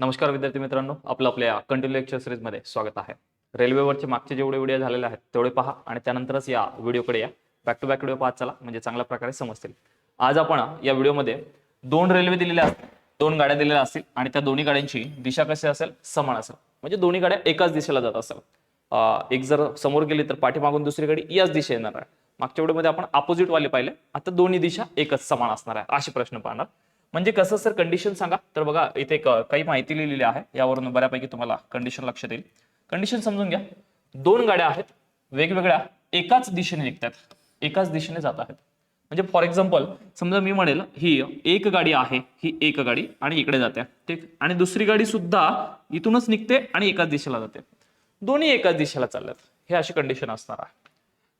नमस्कार विद्यार्थी मित्रांनो आपलं आपल्या कंटिन्यू लेक्चर सिरीजमध्ये स्वागत आहे. रेल्वेवरचे मागचे जेवढे व्हिडिओ झालेले आहेत तेवढे पहा आणि त्यानंतरच या व्हिडिओकडे या. बॅक टू बॅक व्हिडिओ पाहत चला म्हणजे चांगल्या प्रकारे समजतील. आज आपण या व्हिडिओमध्ये दोन रेल्वे दिलेल्या असतील दोन गाड्या दिलेल्या असतील आणि त्या दोन्ही गाड्यांची दिशा कशी असेल समान असेल. म्हणजे दोन्ही गाड्या एकाच दिशेला जात असेल एक जर समोर गेली तर पाठीमागून दुसरी गाडी याच दिशे येणार आहे. मागच्या व्हिडिओमध्ये आपण अपोजिट वाले पाहिले आता दोन्ही दिशा एकच समान असणार आहे असे प्रश्न पाहणार म्हणजे कसं सर कंडिशन सांगा? तर बघा इथे काही माहिती लिहिलेली आहे. यावरून बऱ्यापैकी तुम्हाला कंडिशन लक्षात येईल. कंडिशन समजून घ्या. दोन गाड्या आहेत. वेगवेगळ्या एकाच दिशेने निघतात एकाच दिशेने जात आहेत. म्हणजे फॉर एक्झाम्पल समजा मी म्हणेल ही एक गाडी आहे ही एक गाडी आणि इकडे जाते. ठीक? आणि दुसरी गाडी सुद्धा इथूनच निघते आणि एकाच दिशेला जाते. दोन्ही एकाच दिशेला चालल्यात. हे अशी कंडिशन असणार आहे.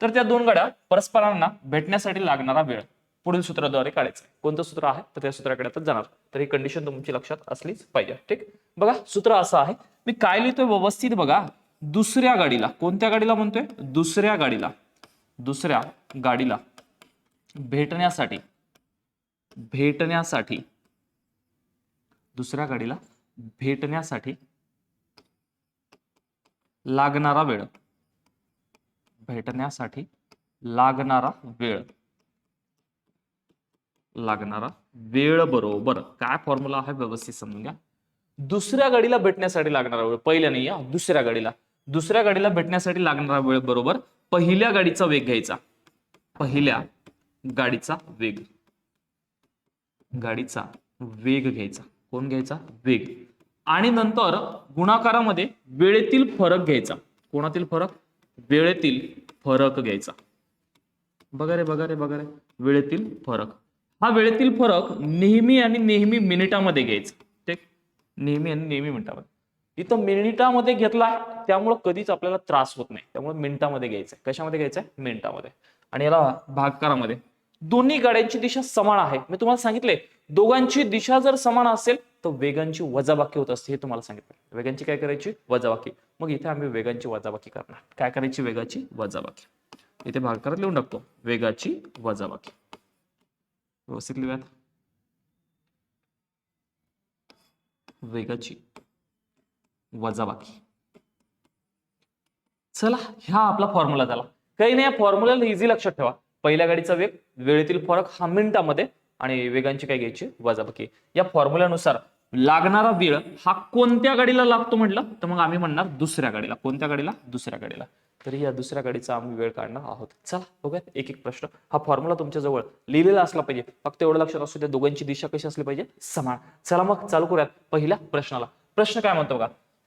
तर त्या दोन गाड्या परस्परांना भेटण्यासाठी लागणारा वेळ. पुढील सूत्राद्वारे काढायचं. कोणतं सूत्र आहे? तर त्या सूत्राकडे आता जाणार. तर ही कंडिशन तुमची लक्षात असलीच पाहिजे. ठीक? बघा सूत्र असं आहे. मी काय लिहितोय? व्यवस्थित बघा. दुसऱ्या गाडीला. कोणत्या गाडीला म्हणतोय? दुसऱ्या गाडीला. दुसऱ्या गाडीला. भेटण्यासाठी. भेटण्यासाठी. दुसऱ्या गाडीला भेटण्यासाठी लागणारा वेळ. भेटण्यासाठी लागणारा वेळ. लागणारा वेळ बरोबर. काय फॉर्म्युला आहे व्यवस्थित समजून घ्या. दुसऱ्या गाडीला भेटण्यासाठी लागणारा वेळ पहिल्या नाही या दुसऱ्या गाडीला. दुसऱ्या गाडीला भेटण्यासाठी लागणारा वेळ बरोबर पहिल्या गाडीचा वेग घ्यायचा. पहिल्या गाडीचा वेग. गाडीचा वेग घ्यायचा. कोण घ्यायचा? वेग. आणि नंतर गुणाकारामध्ये वेळेतील फरक घ्यायचा. कोणातील फरक? वेळेतील फरक घ्यायचा. बघा रे बघा रे बघा रे. वेळेतील फरक. हा वेळेतील फरक नेहमी आणि नेहमी मिनिटामध्ये घ्यायचा. नेहमी आणि नेहमी मिनिटामध्ये. इथं मिनिटामध्ये घेतला त्यामुळं कधीच आपल्याला त्रास होत नाही. त्यामुळे मिनिटामध्ये घ्यायचं कशामध्ये घ्यायचं आहे? मिनिटामध्ये. आणि याला भागकारामध्ये. दोन्ही गाड्यांची दिशा समान आहे. मी तुम्हाला सांगितले दोघांची दिशा जर समान असेल तर वेगांची वजाबाकी होत असते हे तुम्हाला सांगितलं. वेगांची काय करायची? वजाबाकी. मग इथे आम्ही वेगांची वजाबाकी करणार. काय करायची? वेगाची वजाबाकी. इथे भागकारात लिहून टाकतो. वेगाची वजाबाकी. व्यवस्थित लिहूयात. वेगाची वजाबाकी. चला ह्या आपला फॉर्म्युला झाला. काही नाही या इझी लक्षात ठेवा. पहिल्या गाडीचा वेग वेळेतील फरक हा मिनिटामध्ये आणि वेगांची काय घ्यायची? वजाबाकी. या फॉर्म्युल्यानुसार लागणारा वेळ हा कोणत्या गाडीला लागतो म्हटलं? तर मग आम्ही म्हणणार दुसऱ्या गाडीला. कोणत्या गाडीला? दुसऱ्या गाडीला. तरी या दुसऱ्या गाडीचा आम्ही वेळ काढणार आहोत. चला बघूयात. एक एक प्रश्न. हा फॉर्म्युला तुमच्या जवळ लिहिलेला असला पाहिजे. फक्त एवढं लक्षात असू द्या दोघांची दिशा कशी असली पाहिजे समान. चला मग चालू करूयात पहिल्या प्रश्नाला. प्रश्न काय म्हणतो बघा?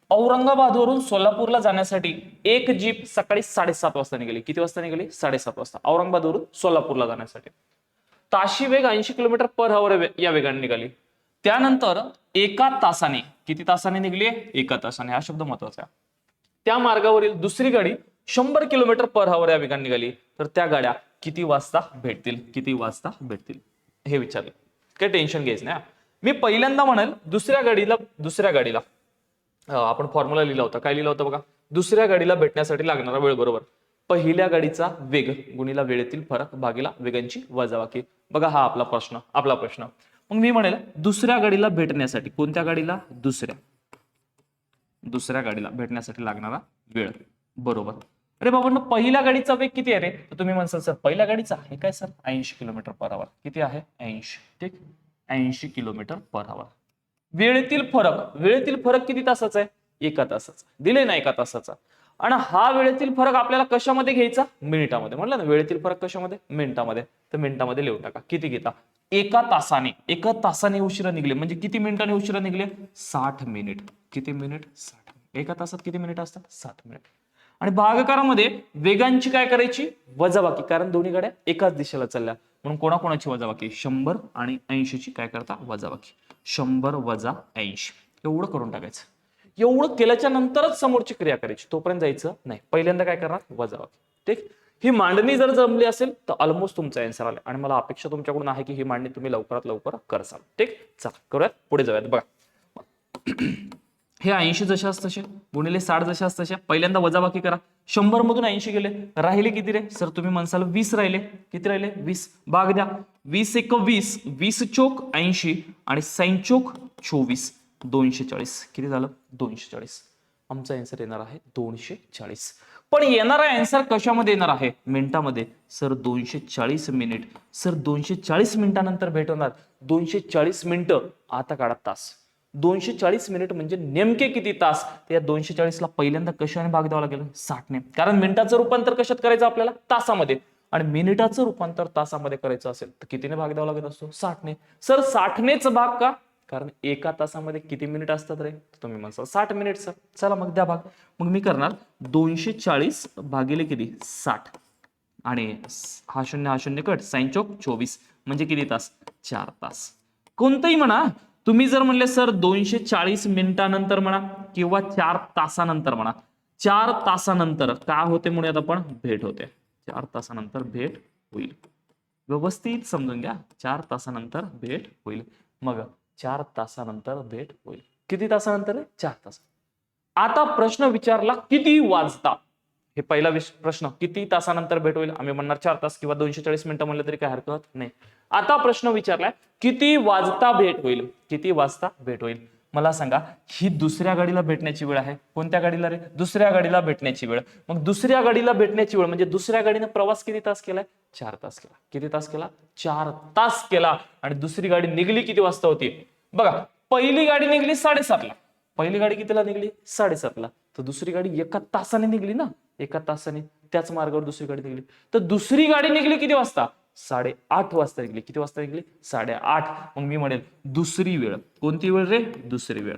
औरंगाबादवरून सोलापूरला जाण्यासाठी एक जीप सकाळी साडेसात वाजता निघाली. किती वाजता निघाली? साडेसात वाजता. औरंगाबादवरून सोलापूरला जाण्यासाठी. ताशी वेग ऐंशी किलोमीटर पर आवर या वेगाने निघाली. त्यानंतर एका तासाने किती तासाने निघली? एका तासाने. हा शब्द महत्त्वाचा आहे. त्या मार्गावरील दुसरी गाडी शंभर किलोमीटर पर हवर या वेगाने निघाली तर त्या गाड्या किती वाजता भेटतील? किती वाजता भेटतील? हे विचारले. काही टेन्शन घ्यायचं नाही मी पहिल्यांदा म्हणेल दुसऱ्या गाडीला दुसऱ्या गाडीला आपण फॉर्म्युला लिहिला होता. काय लिहिला होता बघा? दुसऱ्या गाडीला भेटण्यासाठी लागणारा वेळ बरोबर? पहिल्या गाडीचा वेग गुणीला वेळेतील फरक भागीला वेगांची वजावाकी बघा हा आपला प्रश्न आपला प्रश्न. मग मी म्हणेल दुसऱ्या गाडीला भेटण्यासाठी कोणत्या गाडीला? दुसऱ्या. दुसऱ्या गाडीला भेटण्यासाठी लागणारा वेळ बरोबर? अरे बाबांनो पहिल्या गाडीचा वेग किती आहे रे? तर तुम्ही म्हणसाल सर पहिल्या गाडीचा आहे काय सर? ऐंशी किलोमीटर पर आवर किती आहे? ऐंशी ठीक? ऐंशी किलोमीटर पर आवर वेळेतील फरक वेळेतील फरक किती तासाचा आहे? एका तासाचा. दिले ना एका तासाचा. आणि हा वेळेतील फरक आपल्याला कशामध्ये घ्यायचा? मिनिटामध्ये. म्हणलं ना वेळेतील फरक कशामध्ये? मिनिटामध्ये. तर मिनिटामध्ये लिहून टाका. किती घेता? एका तासाने एका तासाने उशिरा निघले. म्हणजे किती मिनिटाने उशिरा निघले? साठ मिनिट. किती मिनिट? साठ एका तासात किती मिनिट असतात? सात मिनिट. आणि भागाकारामध्ये वेगांची काय करायची? वजाबाकी. कारण दोन्ही गाड्या एकाच दिशेला चालल्या. म्हणून कोणाकोणाची वजाबाकी? शंभर आणि ऐंशीची. काय करता? वजाबाकी. शंभर वजा ऐंशी. एवढं करून टाकायचं. एवढं केल्याच्या नंतरच समोरची क्रिया करायची. तोपर्यंत जायचं नाही. पहिल्यांदा काय करणार? वजाबाकी. ठीक? ही मांडणी जर जमली असेल तर ऑलमोस्ट तुमचा आन्सर आला. आणि मला अपेक्षा तुमच्याकडून आहे की ही मांडणी तुम्ही लवकरात लवकर करसाल. ठीक? चला करूयात. पुढे जाऊयात. बघा. हे ऐंशी जशाच तसे गुणिले साठ जशाच तशा पहिल्यांदा वजाबाकी करा. शंभर मधून ऐंशी गेले राहिले किती रे? सर तुम्ही म्हणसाल वीस राहिले. किती राहिले? वीस. भाग द्या. वीस एक वीस वीस चोक ऐंशी आणि सैन चोक चोवीस. दोनशे चाळीस. किती झालं? दोनशे चाळीस. आमचा आन्सर येणार आहे दोनशे चाळीस. पण येणारा आन्सर कशामध्ये येणार आहे? मिनिटामध्ये. सर दोनशे चाळीस मिनिट सर दोनशे चाळीस मिनिटानंतर भेटवणार. दोनशे चाळीस मिनिटं. आता काढा तास. दोनशे चाळीस मिनिट म्हणजे नेमके किती तास? तर या दोनशे चाळीसला पहिल्यांदा कशाने भाग द्यावा लागेल? साठने कारण मिनिटाचं रूपांतर कशात करायचं आपल्याला? तासामध्ये. आणि मिनिटाचं रूपांतर तासामध्ये करायचं असेल तर कितीने भाग द्यावा लागत असतो? साठने सर साठनेच भाग का? कारण एका तासामध्ये किती मिनिट असतात रे? तुम्ही म्हणसा साठ मिनिट सर. चला मग द्या भाग. मग मी करणार दोनशे चाळीस भागिले किती? साठ. आणि हा शून्य हा शून्य कट साईन चौक चोवीस. म्हणजे किती तास? चार तास. कोणतंही म्हणा तुम्ही जर म्हणले सर दोनशे चाळीस मिनिटानंतर म्हणा किंवा चार तासानंतर म्हणा. चार तासानंतर काय होते म्हणूयात आपण? भेट होते. चार तासानंतर भेट होईल. व्यवस्थित समजून घ्या. चार तासानंतर भेट होईल. मग चार तासानंतर भेट होईल. किती तासानंतर? चार तास. आता प्रश्न विचारला किती वाजता? हे पहिला प्रश्न किती तासानंतर भेट होईल? आम्ही म्हणणार चार तास किंवा दोनशे चाळीस मिनिटं म्हणलं तरी काय हरकत नाही. आता प्रश्न विचारलाय किती वाजता भेट होईल? किती वाजता भेट होईल? मला सांगा ही दुसऱ्या गाडीला भेटण्याची वेळ आहे. कोणत्या गाडीला रे? दुसऱ्या गाडीला भेटण्याची वेळ. मग दुसऱ्या गाडीला भेटण्याची वेळ म्हणजे दुसऱ्या गाडीनं प्रवास किती तास केलाय? चार तास केला. किती तास केला? चार तास केला. आणि दुसरी गाडी निघली किती वाजता होती? बघा पहिली गाडी निघली साडेसातला. पहिली गाडी कितीला निघली? साडेसातला. तर दुसरी गाडी एका तासाने निघली ना. एका तासाने त्याच मार्गावर दुसरी गाडी निघली. तर दुसरी गाडी निघली किती वाजता? साडेआठ वाजता निघली. किती वाजता निघली? साडेआठ. मग मी म्हणेल दुसरी वेळ. कोणती वेळ रे? दुसरी वेळ.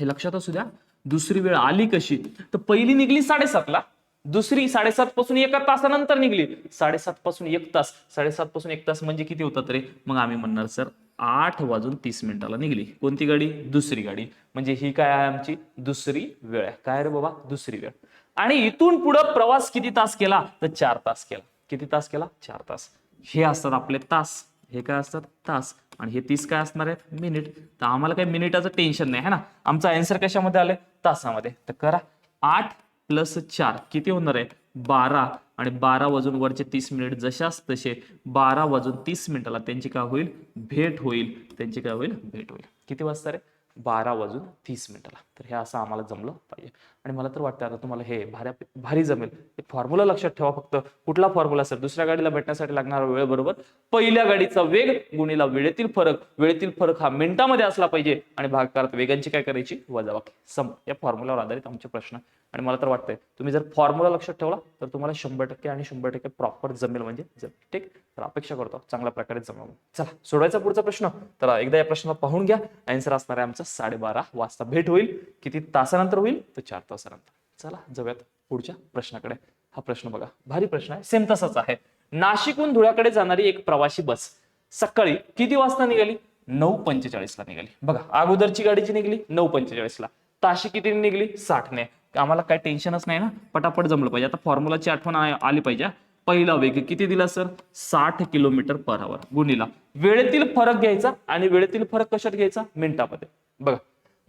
हे लक्षात असू द्या. दुसरी वेळ आली कशी? तर पहिली निघली साडेसातला. दुसरी साडेसात पासून एका तासानंतर निघली. साडेसात पासून एक तास. साडेसात पासून एक तास म्हणजे किती होतात रे? मग आम्ही म्हणणार सर आठ वाजून तीस मिनिटाला निघली. कोणती गाडी? दुसरी गाडी. म्हणजे ही काय आहे आमची? दुसरी वेळ आहे. काय रे बाबा? दुसरी वेळ. आणि इथून पुढं प्रवास किती तास केला? तर चार तास केला. किती तास केला? चार तास. हे असतात आपले तास. हे काय असतात? तास. आणि हे तीस काय असणार आहेत? मिनिट. तर आम्हाला काही मिनिटाचं टेन्शन नाही है ना? आमचा आन्सर कशामध्ये आलंय? तासामध्ये. तर करा. आठ प्लस चार. किती होणार आहे? बारा. आणि बारा वाजून वरचे तीस मिनिट जशाच तसे बारा वाजून तीस मिनिटाला त्यांची काय होईल? भेट होईल. त्यांची काय होईल? भेट होईल. किती वाजता रे? बारा वाजून तीस मिनिटाला. तर हे असं आम्हाला जमलं पाहिजे. आणि मला तर वाटतं आता तुम्हाला हे भाऱ्या भारी जमेल. हे फॉर्म्युला लक्षात ठेवा फक्त. कुठला फॉर्म्युला सर दुसऱ्या गाडीला भेटण्यासाठी लागणारा वेळ बरोबर. पहिल्या गाडीचा वेग गुणीला वेळेतील फरक. वेळेतील फरक हा मिनिटामध्ये असला पाहिजे. आणि भागाकारात वेगांची काय करायची? वजाबाकी. सम. या फॉर्म्युलावर आधारित आमचे प्रश्न आणि मला तर वाटतंय तुम्ही जर फॉर्म्युला लक्षात ठेवला तर तुम्हाला शंभर टक्के आणि शंभर टक्के प्रॉपर जमेल म्हणजे जमेल. ठीक? तर अपेक्षा करतो चांगल्या प्रकारे जमावं चला सोडायचा पुढचा प्रश्न. तर एकदा या प्रश्नाला पाहून घ्या. आन्सर असणार आहे आमचा साडेबारा वाजता भेट होईल. किती तासानंतर होईल? तर चार तासानंतर. चला जाऊयात पुढच्या प्रश्नाकडे. हा प्रश्न बघा. भारी प्रश्न आहे. सेम तसाच आहे. नाशिकहून धुळ्याकडे जाणारी एक प्रवासी बस सकाळी किती वाजता निघाली? नऊ पंचेचाळीसला निघाली. बघा अगोदरची गाडीची निघाली नऊ पंचेचाळीसला. ताशी किती निघाली? साठने. आम्हाला काय टेन्शनच नाही ना. पटापट जमलं पाहिजे. आता फॉर्म्युलाची आठवण आली पाहिजे पहिला वेग किती दिला सर साठ किलोमीटर पर आवर गुणीला. वेळेतील फरक घ्यायचा आणि वेळेतील फरक कशात घ्यायचा? मिनिटामध्ये. बघा.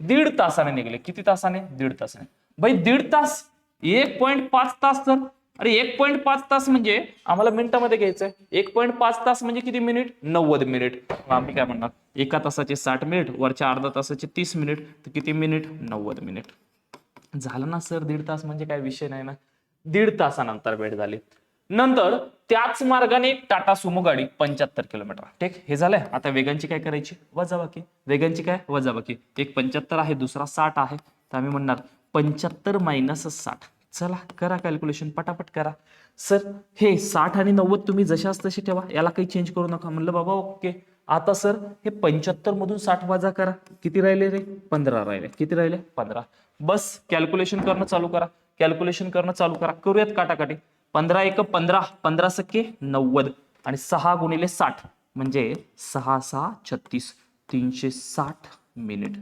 दीड तासाने निघले. किती तासाने? दीड तासाने. भाई दीड तास. एक पॉईंट पाच तास तर अरे एक पॉईंट पाच तास म्हणजे आम्हाला मिनिटामध्ये घ्यायचं एक पॉईंट पाच तास म्हणजे किती मिनिट नव्वद मिनिट आम्ही काय म्हणणार? एका तासाचे साठ मिनिट वरच्या अर्धा तासाचे तीस मिनिट तर किती मिनिट नव्वद मिनिट झालं ना सर दीड तास म्हणजे काय विषय नाही ना. दीड तासानंतर भेट झाली. नंतर त्याच मार्गाने टाटा सुमो गाडी पंच्याहत्तर किलोमीटर. ठीक हे झालंय. आता वेगांची काय करायची? वजाबाकी. वेगांची काय? वजाबाकी. एक पंच्याहत्तर आहे दुसरा साठ आहे. तर आम्ही म्हणणार पंच्याहत्तर मायनस साठ. चला करा कॅल्क्युलेशन पटापट करा. सर हे साठ आणि नव्वद तुम्ही जशाच तशी ठेवा. याला काही चेंज करू नका. म्हणलं बाबा ओके आता सर हे पंच्याहत्तर मधून साठ वाजा करा. किती राहिले रे? पंधरा राहिले. किती राहिले? पंधरा. बस कॅल्क्युलेशन करणं चालू करा. कॅल्क्युलेशन करणं चालू करा. करूयात काटाकाटी. पंधरा एक पंधरा. पंधरा सक्के नव्वद. आणि सहा गुणिले साठ म्हणजे सहा सहा छत्तीस. तीनशे साठ मिनिट.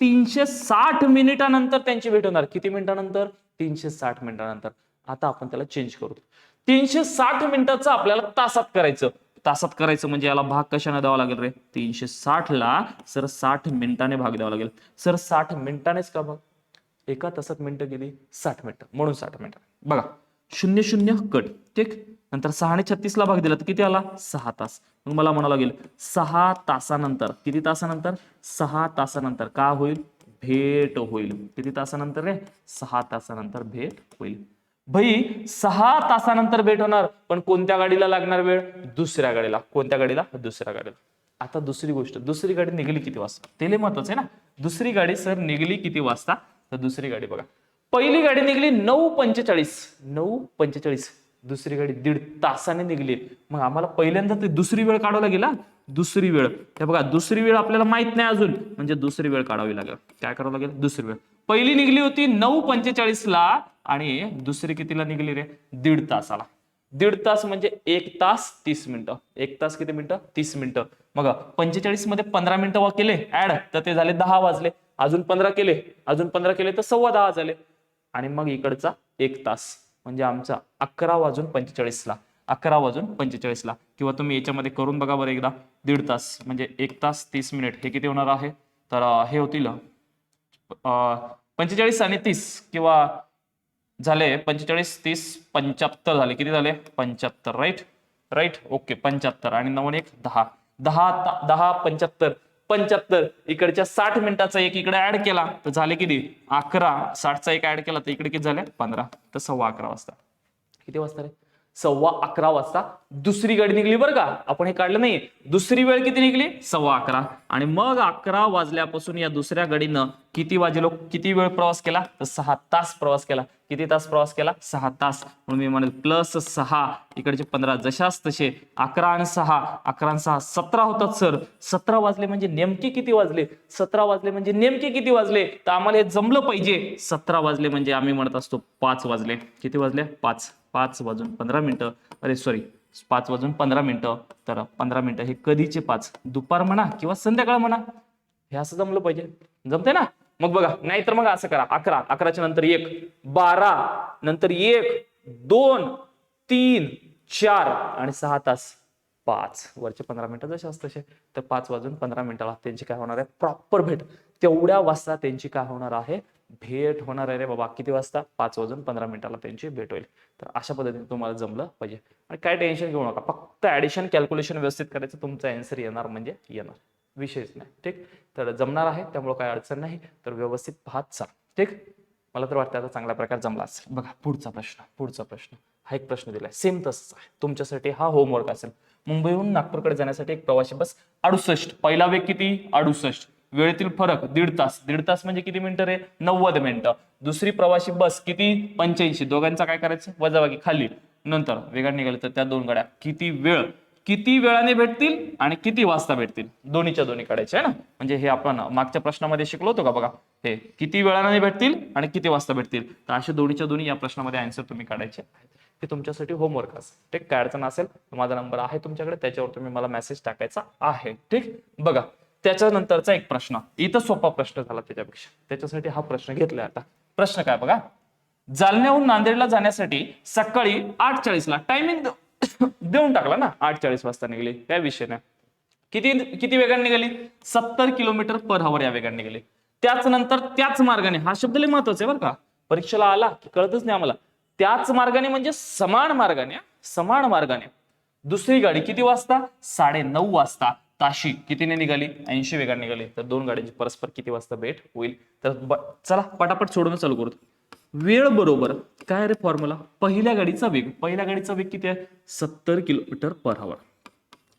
तीनशे साठ मिनिटानंतर त्यांची भेट होणार. किती मिनिटानंतर? तीनशे साठ मिनिटानंतर. आता आपण त्याला चेंज करू. तीनशे साठ मिनिटाचं आपल्याला तासात करायचं. तासात करायचं म्हणजे याला भाग कशाने द्यावा लागेल रे? तीनशे साठ ला सर साठ मिनिटाने भाग द्यावा लागेल. सर साठ मिनिटानेच का भाग? एका तासात मिनिटं गेली साठ मिनिटं. म्हणून साठ मिनिटं. बघा शून्य शून्य कट ठीक? नंतर सहा छत्तीस छत्तीसला भाग दिला तर किती आला? सहा तास. मग मला म्हणावं लागेल सहा तासानंतर किती तासानंतर? सहा तासानंतर. का होईल? भेट होईल. किती तासानंतर रे? सहा तासानंतर भेट होईल. भाई सहा तासानंतर भेट होणार पण कोणत्या गाडीला लागणार वेळ? दुसऱ्या गाडीला. कोणत्या गाडीला? दुसऱ्या गाडीला. आता दुसरी गोष्ट दुसरी गाडी निघाली किती वाजता? तेले महत्वाचं आहे ना. दुसरी गाडी सर निघाली किती वाजता? तर दुसरी गाडी बघा. पहिली गाडी निघली नऊ पंचेचाळीस. नऊ पंचेचाळीस. दुसरी गाडी दीड तासाने निघली. मग आम्हाला पहिल्यांदा ते दुसरी वेळ काढावं लागेल दुसरी वेळ. हे बघा दुसरी वेळ आपल्याला माहीत नाही अजून. म्हणजे दुसरी वेळ काढावी लागेल. काय करावं लागेल? दुसरी वेळ. पहिली निघली होती नऊ पंचेचाळीस ला आणि दुसरी कितीला निघली रे? दीड तासाला. दीड तास म्हणजे एक तास तीस मिनिटं. एक तास किती मिनिटं? तीस मिनिटं. मग पंचेचाळीसमध्ये पंधरा मिनिटं केले ऍड तर ते झाले दहा वाजले. अजून पंधरा केले अजून पंधरा केले तर सव्वा दहा झाले. आणि मग इकडचा एक तास म्हणजे आमचा अकरा वाजून पंचेचाळीसला. अकरा वाजून पंचेचाळीसला. किंवा तुम्ही याच्यामध्ये करून बघा बरं एकदा. दीड तास म्हणजे एक तास तीस मिनिट. हे किती होणार आहे? तर हे होतील पंचेचाळीस आणि तीस किंवा झाले पंचेचाळीस तीस पंच्याहत्तर झाले. किती झाले? पंच्याहत्तर राईट राईट ओके पंच्याहत्तर. आणि नवन एक दहा. दहा दहा पंच्याहत्तर. पंच्याहत्तर इकडच्या साठ मिनिटाचा एक इकडे ऍड केला तर झाले किती? अकरा. साठचा एक ऍड केला तर इकडे किती झाले? पंधरा. तर सव्वा अकरा वाजता. किती वाजता रे? सव्वा अकरा वाजता. दुसरी गाडी निघली बरं का? आपण हे काढलं नाही दुसरी वेळ किती निघली? सव्वा अकरा. आणि मग अकरा वाजल्यापासून या दुसऱ्या गाडीनं किती वाजलो? किती वेळ प्रवास केला? तर सहा तास प्रवास केला. किती तास प्रवास केला? सहा तास. म्हणून मी म्हणेल प्लस सहा. इकडचे पंधरा जशाच तसे. अकरा आणि सहा. अकरा आणि सहा सतरा होतात सर सतरा वाजले म्हणजे नेमके किती वाजले? सतरा वाजले म्हणजे नेमके किती वाजले? तर आम्हाला हे जमलं पाहिजे. सतरा वाजले म्हणजे आम्ही म्हणत असतो पाच वाजले. किती वाजले? पाच. पाच वाजून पंधरा मिनटं. अरे सॉरी पाच वाजून पंधरा मिनटं. तर पंधरा मिनटं हे कधीचे पाच? दुपार म्हणा किंवा संध्याकाळ म्हणा. हे असं जमलं पाहिजे. जमते ना? मग बघा नाहीतर मग असं करा. अकरा. अकराच्या नंतर एक. बारा. नंतर एक. दोन. तीन. चार. आणि सहा तास. पाच. वरचे पंधरा मिनिटं जसे असत तसे. तर पाच वाजून पंधरा मिनिटाला त्यांची काय होणार आहे? प्रॉपर भेट. तेवढ्या वाजता त्यांची काय होणार आहे? भेट होणार आहे रे बाबा. किती वाजता? पाच वाजून पंधरा मिनिटाला त्यांची भेट होईल. तर अशा पद्धतीने तुम्हाला जमलं पाहिजे. आणि काय टेन्शन घेऊ नका. फक्त ऍडिशन कॅल्क्युलेशन व्यवस्थित करायचं तुमचा अँसर येणार म्हणजे येणार. विषयच नाही. ठीक? तर जमणार आहे त्यामुळे काय अडचण नाही. तर व्यवस्थित पाहत चा ठीक? मला तर वाटतं आता चांगल्या प्रकार जमला असेल. बघा पुढचा प्रश्न पुढचा प्रश्न. हा एक प्रश्न दिलाय. सेम तसंच आहे. तुमच्यासाठी हा होमवर्क असेल. मुंबईहून नागपूरकडे जाण्यासाठी एक प्रवासी बस अडुसष्ट. पहिला वेग किती? अडुसष्ट. वेळेतील फरक दीड तास. दीड तास म्हणजे किती मिनिटं रे? नव्वद मिनिटं दुसरी प्रवासी बस किती? पंच्याऐंशी. दोघांचा काय करायचं? वजाबाकी खाली. नंतर वेगाने निघाले तर त्या दोन गाड्या. किती वेळ? किती वेळाने भेटतील आणि किती वाजता भेटतील? दोन्हीच्या दोन्ही काढायचे आहे ना? म्हणजे हे आपण मागच्या प्रश्नामध्ये शिकलो होतो का बघा? हे किती वेळाने भेटतील आणि किती वाजता भेटतील? तर असे दोन्हीच्या दोन्ही या प्रश्नामध्ये आन्सर तुम्ही काढायचे ते हे तुमच्यासाठी होमवर्क असेल. ठीक? काय अडचण असेल माझा नंबर आहे तुमच्याकडे. त्याच्यावर तुम्ही मला मेसेज टाकायचा आहे. ठीक? बघा. त्याच्यानंतरचा एक प्रश्न. इथं सोपा प्रश्न झाला त्याच्यापेक्षा. त्याच्यासाठी हा प्रश्न घेतलाय आता. प्रश्न काय बघा. जालन्याहून नांदेडला जाण्यासाठी सकाळी आठ चाळीसला टायमिंग देऊन टाकला ना. आठ चाळीस वाजता निघाली. काय विषय नाही. किती किती वेगाने निघाली? सत्तर किलोमीटर पर हवर या वेगाने निघाली. त्याच नंतर त्याच मार्गाने हा शब्द लय महत्त्वाचा आहे बरं का. परीक्षेला आला की कळतच नाही आम्हाला. त्याच मार्गाने म्हणजे समान मार्गाने समान मार्गाने. दुसरी गाडी किती वाजता? साडे नऊ वाजता. ताशी कितीने निघाली? ऐंशी वेगाने निघाली. तर दोन गाड्यांची परस्पर किती वाजता भेट होईल? तर चला पटापट सोडून चालू करू. वेळ बरोबर. काय रे फॉर्म्युला पहिल्या गाडीचा वेग. पहिल्या गाडीचा वेग किती आहे? सत्तर किलोमीटर पर आवर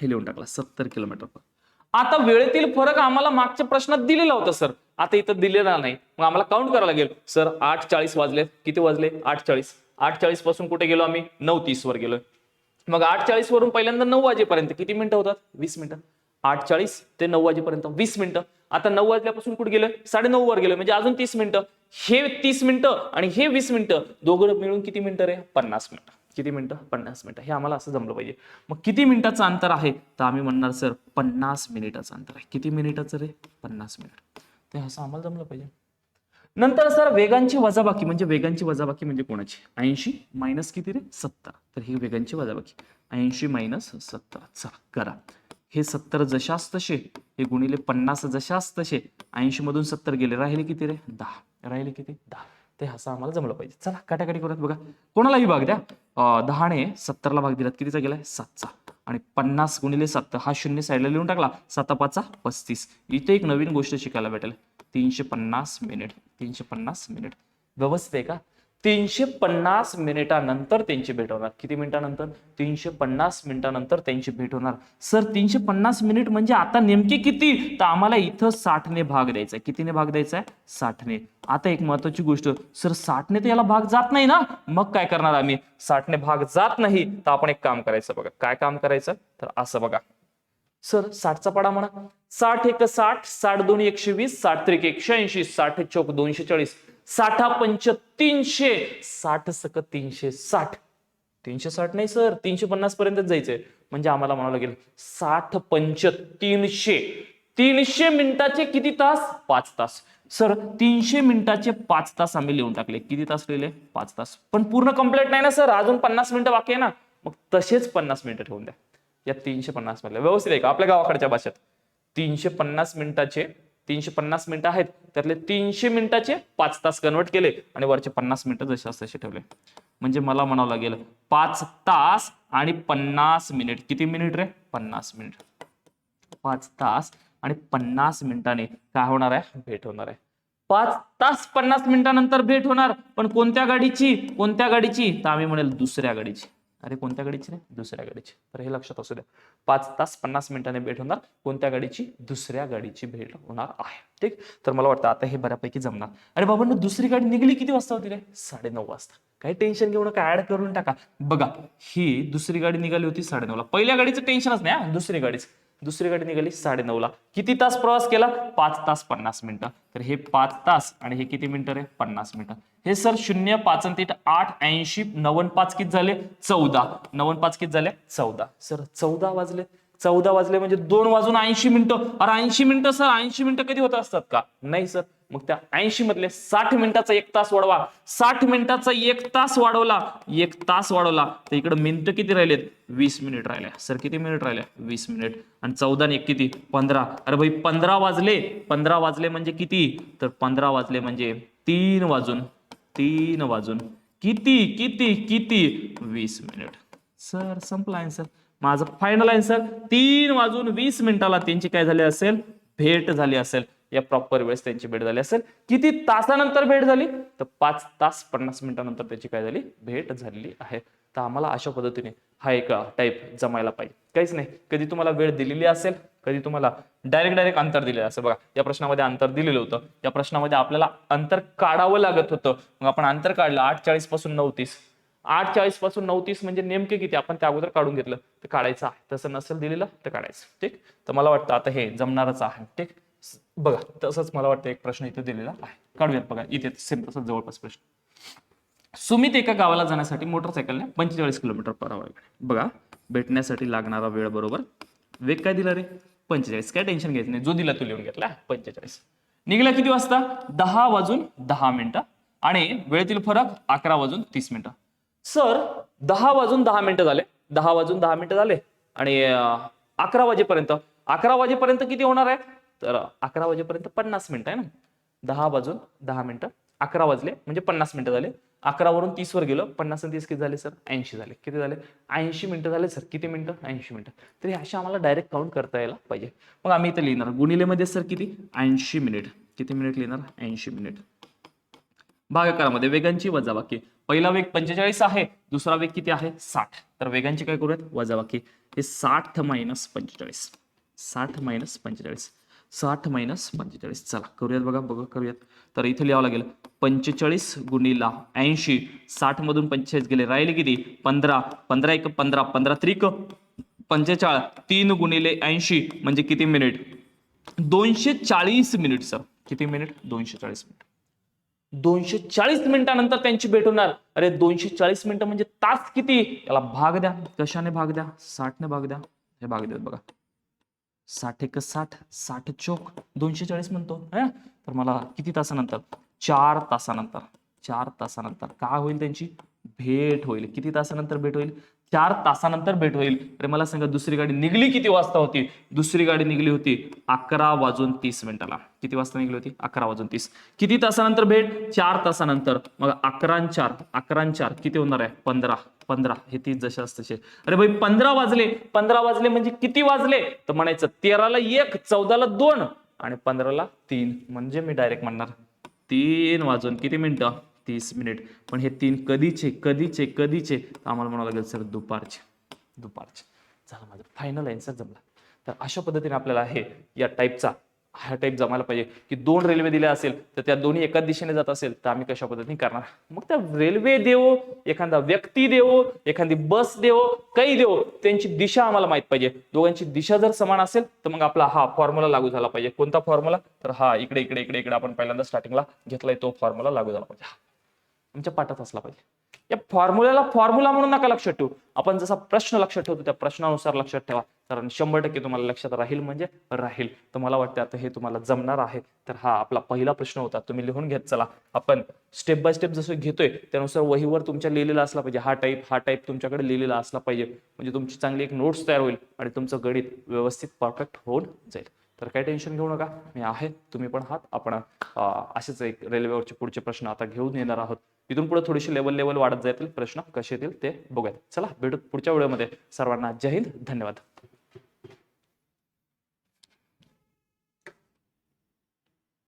हे लिहून टाकला. सत्तर किलोमीटर पर आता वेळेतील फरक आम्हाला मागच्या प्रश्नात दिलेला होता सर आता इथं दिलेला नाही. मग आम्हाला काउंट करायला लागेल. सर आठ चाळीस वाजले किती वाजले? आठ चाळीस आठ चाळीसपासून कुठे गेलो आम्ही? नऊ तीस वर गेलो मग आठ चाळीस वरून पहिल्यांदा नऊ वाजेपर्यंत किती मिनिटं होतात? वीस मिनिटं. आठ चाळीस ते नऊ वाजेपर्यंत वीस मिनिटं. आता नऊ वाजल्यापासून कुठे गेलं? साडे नऊ वर गेलं म्हणजे अजून तीस मिनिटं. हे तीस मिनिटं आणि हे वीस मिनिटं दोघं मिळून किती मिनिटं रे? पन्नास मिनिटं. किती मिनिटं? पन्नास मिनिटं. हे आम्हाला असं जमलं पाहिजे. मग किती मिनिटाचं अंतर आहे? तर आम्ही म्हणणार सर पन्नास मिनिटाचं अंतर आहे. किती मिनिटाचं रे? पन्नास मिनिट. ते असं आम्हाला जमलं पाहिजे. नंतर सर वेगांची वजाबाकी म्हणजे वेगांची वजाबाकी म्हणजे कोणाची? ऐंशी मायनस किती रे? सत्तर. तर ही वेगांची वजाबाकी. ऐंशी मायनस सत्तर. चला करा. हे सत्तर जशास तसे हे गुणिले पन्नास जशास तसे ऐंशी मधून सत्तर गेले. राहिले किती रे? दहा. राहिले किती? दहा. ते असं आम्हाला जमलं पाहिजे. चला काटाकाटी करूयात बघा. कोणालाही भाग द्या? दहाने सत्तरला भाग दिलात. कितीचा गेलाय? सातचा. आणि पन्नास गुणिले सत्तर हा शून्य साईडला लिहून टाकला. साता पाचा पस्तीस. इथे एक नवीन गोष्ट शिकायला भेटेल. तीनशे पन्नास मिनिट. तीनशे पन्नास मिनिट. व्यवस्थित आहे का? तीनशे पन्नास मिनिटानंतर त्यांची भेट होणार. किती मिनिटानंतर? तीनशे पन्नास मिनिटानंतर त्यांची भेट होणार. सर तीनशे पन्नास मिनिट म्हणजे आता नेमके किती? तर आम्हाला इथं साठने भाग द्यायचा आहे. कितीने भाग द्यायचा आहे? साठने. आता एक महत्वाची गोष्ट सर साठने तर याला भाग जात नाही ना? मग काय करणार आम्ही? साठने भाग जात नाही. तर आपण एक काम करायचं बघा. काय काम करायचं? तर असं बघा. सर साठचा पाडा म्हणा. साठ एक साठ साठ दोन एकशे वीस साठ त्रिक एकशे ऐंशी साठ चौक दोनशे चाळीस. साठा पंच तीनशे साठ सक तीनशे साठ. तीनशे साठ नाही सर तीनशे पन्नास पर्यंतच जायचंय. म्हणजे आम्हाला म्हणावं लागेल साठ पंच तीनशे. तीनशे मिनिटाचे किती तास? पाच तास. सर तीनशे मिनिटाचे पाच तास आम्ही लिहून टाकले. किती तास लिहिले? पाच तास. पण पूर्ण कंप्लीट नाही ना सर? अजून पन्नास मिनिटं बाकी आहे ना? मग तसेच पन्नास मिनिटं ठेवून द्या. या तीनशे पन्नास मधल्या. व्यवस्थित आहे का? आपल्या गावाकडच्या भाषेत. तीनशे पन्नास मिनिटाचे तीनशे पन्नास मिनिटं आहेत. त्यातले तीनशे मिनिटाचे पाच तास कन्वर्ट केले आणि वरचे पन्नास मिनिटं जसे तसे ठेवले. म्हणजे मला म्हणावं लागेल पाच तास आणि पन्नास मिनिट. किती मिनिट रे? पन्नास मिनिट. पाच तास आणि पन्नास मिनिटाने काय होणार आहे? भेट होणार आहे. पाच तास पन्नास मिनिटानंतर भेट होणार. पण कोणत्या गाडीची? कोणत्या गाडीची? तर आम्ही म्हणेल दुसऱ्या गाडीची. अरे कोणत्या गाडीची रे? दुसऱ्या गाडीची. तर हे लक्षात असू द्या. पाच तास पन्नास मिनिटांनी भेट होणार. कोणत्या गाडीची? दुसऱ्या गाडीची भेट होणार आहे. ठीक? तर मला वाटतं आता हे बऱ्यापैकी जमणार. अरे बाबांना दुसरी गाडी निघली किती वाजता होती रे? साडे नऊ वाजता. काही टेन्शन घेऊ नका ऍड करून टाका. बघा ही दुसरी गाडी निघाली होती साडे नऊला पहिल्या गाडीचं टेन्शनच नाही दुसरी गाडीचं. दुसरी गाडी निघाली साडे किती तास प्रवास केला? पाच तास पन्नास मिनिटं. तर हे पाच तास आणि हे किती मिनिटं रे? पन्नास मिनिटं. हे सर शून्य पाच तीन आठ ऐंशी नवन पाच किती झाले? चौदा. नवन पाच किती झाले? चौदा. सर चौदा वाजले. चौदा वाजले म्हणजे दोन वाजून ऐंशी मिनिटं. अरे ऐंशी मिनिटं सर ऐंशी मिनिटं कधी होत असतात का? नाही सर. मग त्या ऐंशी मधले साठ मिनिटाचा एक तास वाढवा. साठ मिनिटाचा एक तास वाढवला. एक तास वाढवला. तर इकडे मिनिट किती राहिलेत? वीस मिनिट राहिले. सर किती मिनिट राहिले? वीस मिनिट. आणि चौदा आणि एक किती? पंधरा. अरे भाई पंधरा वाजले. पंधरा वाजले म्हणजे किती? तर पंधरा वाजले म्हणजे तीन वाजून तीन वाजून किती? किती? किती? वीस मिनिट. सर संपला आन्सर माझं फायनल आन्सर तीन वाजून वीस मिनिटाला त्यांची काय झाली असेल? भेट झाली असेल. या प्रॉपर वेळेस त्यांची भेट झाली असेल. किती तासानंतर भेट झाली? तर पाच तास पन्नास मिनिटानंतर त्याची काय झाली? भेट झालेली आहे. तर आम्हाला अशा पद्धतीने हा एक टाईप जमायला पाहिजे. काहीच नाही. कधी तुम्हाला वेळ दिलेली असेल कधी तुम्हाला डायरेक्ट डायरेक्ट अंतर दिलेलं असं बघा या प्रश्नामध्ये अंतर दिलेलं होतं. या प्रश्नामध्ये आपल्याला अंतर काढावं लागत होतं. मग आपण अंतर काढलं. आठ चाळीसपासून नऊ तीस. आठ चाळीसपासून नऊ तीस म्हणजे नेमके किती? आपण त्या अगोदर काढून घेतलं. तर काढायचं आहे. तसं नसेल दिलेलं तर काढायचं. ठीक? तर मला वाटतं आता हे जमणारच आहे. ठीक? बघा तसंच मला वाटतं एक प्रश्न इथे दिलेला आहे. काढूयात बघा इथे सेम तसंच जवळपास प्रश्न. सुमित एका गावाला जाण्यासाठी मोटरसायकलने पंचेचाळीस किलोमीटर पर आवर बघा भेटण्यासाठी लागणारा वेळ बरोबर वेग काय दिला रे? पंचेचाळीस. काय टेन्शन घ्यायचं नाही. जो दिला तो लिहून घेतला. पंचेचाळीस. निघाला किती वाजता? दहा वाजून दहा मिनिटं आणि वेळेतील फरक अकरा वाजून तीस मिनिटं. सर दहा वाजून दहा मिनिटं झाले. दहा वाजून दहा मिनिटं झाले. आणि अकरा वाजेपर्यंत. अकरा वाजेपर्यंत किती होणार आहे? तर अकरा वाजेपर्यंत पन्नास मिनिटं आहे ना? दहा वाजून दहा मिनिटं. अकरा वाजले म्हणजे पन्नास मिनिटं झाले. अकरावरून तीसवर गेलो. पन्नास आणि तीस किती झाले सर? ऐंशी झाले. किती झाले? ऐंशी मिनिटं झाले सर. किती मिनिटं? ऐंशी मिनिटं. तरी अशा आम्हाला डायरेक्ट काउंट करता यायला पाहिजे. मग आम्ही इथे लिहिणार. गुणिलेमध्ये सर किती? ऐंशी मिनिट. किती मिनिट लिहिणार? ऐंशी मिनिट. भागाकारामध्ये वेगांची वजाबाकी. पहिला वेग पंचेचाळीस आहे दुसरा वेग किती आहे? साठ. तर वेगांची काय करूयात? वजाबाकी. हे साठ मायनस पंचेचाळीस. साठ मायनस पंचेचाळीस. साठ मायनस पंचेचाळीस. चला करूयात बघा बघा करूयात. तर इथे लिहावं लागेल पंचेचाळीस गुणिला ऐंशी. साठ मधून पंचेचाळीस गेले राहिले किती? पंधरा. पंधरा एक पंधरा. पंधरा त्रिक पंचेचाळ तीन गुणिले ऐंशी म्हणजे किती मिनिट दोनशे चाळीस मिनिट सर किती मिनिट दोनशे चाळीस मिनिट दोनशे चाळीस मिनिटानंतर त्यांची भेट होणार. अरे दोनशे चाळीस मिनिटं म्हणजे तास किती? याला भाग द्या. कशाने भाग द्या? साठने भाग द्या. हे भाग द्या बघा. साठ एक साठ साठ चौक दोनशे चाळीस म्हणतो तर मला किती तासानंतर? चार तासानंतर चार तासानंतर. काय होईल त्यांची? भेट होईल. किती तासानंतर भेट होईल? चार तासानंतर भेट होईल. अरे मला सांगा दुसरी गाडी निघली किती वाजता होती? दुसरी गाडी निघली होती अकरा वाजून तीस मिनिटाला. किती वाजता निघली होती? अकरा वाजून तीस. किती तासानंतर भेट? चार तासानंतर. मग अकरा चार अकरा चार किती होणार आहे? पंधरा. पंधरा हे तीस जसे तसे अरे भाई पंधरा वाजले. पंधरा वाजले म्हणजे किती वाजले? तर म्हणायचं तेराला एक चौदाला दोन आणि पंधराला तीन. म्हणजे मी डायरेक्ट म्हणणार तीन वाजून किती मिनिटं? तीस मिनिट. पण हे तीन कधीचे कधीचे कधीचे? आम्हाला म्हणावं लागेल सर दुपारचे. दुपारचे. झालं माझं फायनल आन्सर जमला. तर अशा पद्धतीने आपल्याला हे या टाईपचा हा टाईप जमायला पाहिजे. की दोन रेल्वे दिल्या असेल तर त्या दोन्ही एकाच दिशेने जात असेल तर आम्ही कशा पद्धतीने करणार? मग त्या रेल्वे देवो एखादा व्यक्ती देवो एखादी बस देवो काही देवो त्यांची दिशा आम्हाला माहीत पाहिजे. दोघांची दिशा जर समान असेल तर मग आपला हा फॉर्म्युला लागू झाला पाहिजे. कोणता फॉर्म्युला तर हा इकडे इकडे इकडे इकडे आपण पहिल्यांदा स्टार्टिंगला घेतलाय तो फॉर्म्युला लागू झाला पाहिजे. हा. पाठात असला पाहिजे. या फॉर्म्युल्याला फॉर्म्युला म्हणून नका लक्षात ठेवू. आपण जसा प्रश्न लक्षात ठेवतो त्या प्रश्नानुसार लक्षात ठेवा. कारण शंभर टक्के तुम्हाला लक्षात राहील म्हणजे राहील. तर मला वाटतं आता हे तुम्हाला जमणार आहे तर हा आपला पहिला प्रश्न होता. तुम्ही लिहून घेत चला. आपण स्टेप बाय स्टेप जसं घेतोय त्यानुसार वहीवर तुमच्या लिहिलेला असला पाहिजे. हा टाईप हा टाईप तुमच्याकडे लिहिलेला असला पाहिजे. म्हणजे तुमची चांगली एक नोट्स तयार होईल आणि तुमचं गणित व्यवस्थित परफेक्ट होऊन जाईल. तर काही टेन्शन घेऊ नका. मी आहे. तुम्ही पण आहात. आपण असेच एक रेल्वेवरचे पुढचे प्रश्न आता घेऊन येणार आहोत. इथून पुढे थोडीशी लेवल लेवल वाढत जातील प्रश्न कसे येतील ते बघूयात. चला भेटू पुढच्या व्हिडिओमध्ये. सर्वांना जय हिंद धन्यवाद.